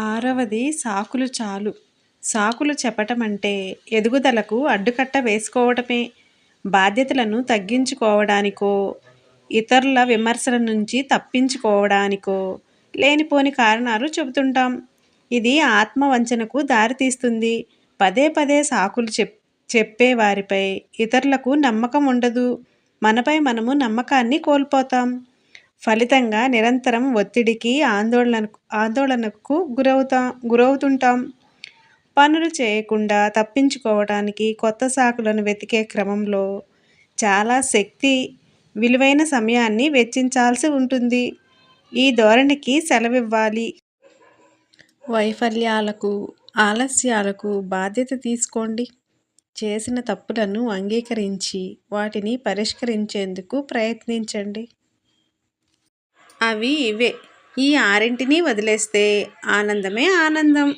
ఆరవది సాకులు చాలు. సాకులు చెప్పటమంటే ఎదుగుదలకు అడ్డుకట్ట వేసుకోవటమే. బాధ్యతలను తగ్గించుకోవడానికో ఇతరుల విమర్శల నుంచి తప్పించుకోవడానికో లేనిపోని కారణాలు చెబుతుంటాం. ఇది ఆత్మవంచనకు దారితీస్తుంది. పదే పదే సాకులు చెప్ చెప్పే వారిపై ఇతరులకు నమ్మకం ఉండదు మనపై మనము నమ్మకాన్ని కోల్పోతాం. ఫలితంగా నిరంతరం ఒత్తిడికి ఆందోళన ఆందోళనకు గురవుతా గురవుతుంటాం. పనులు చేయకుండా తప్పించుకోవడానికి కొత్త సాకులను వెతికే క్రమంలో చాలా శక్తి విలువైన సమయాన్ని వెచ్చించాల్సి ఉంటుంది. ఈ ధోరణికి సెలవివ్వాలి. వైఫల్యాలకు ఆలస్యాలకు బాధ్యత తీసుకోండి. చేసిన తప్పులను అంగీకరించి వాటిని పరిష్కరించేందుకు ప్రయత్నించండి. అవి ఇవే. ఈ ఆరింటిని వదిలేస్తే ఆనందమే ఆనందం.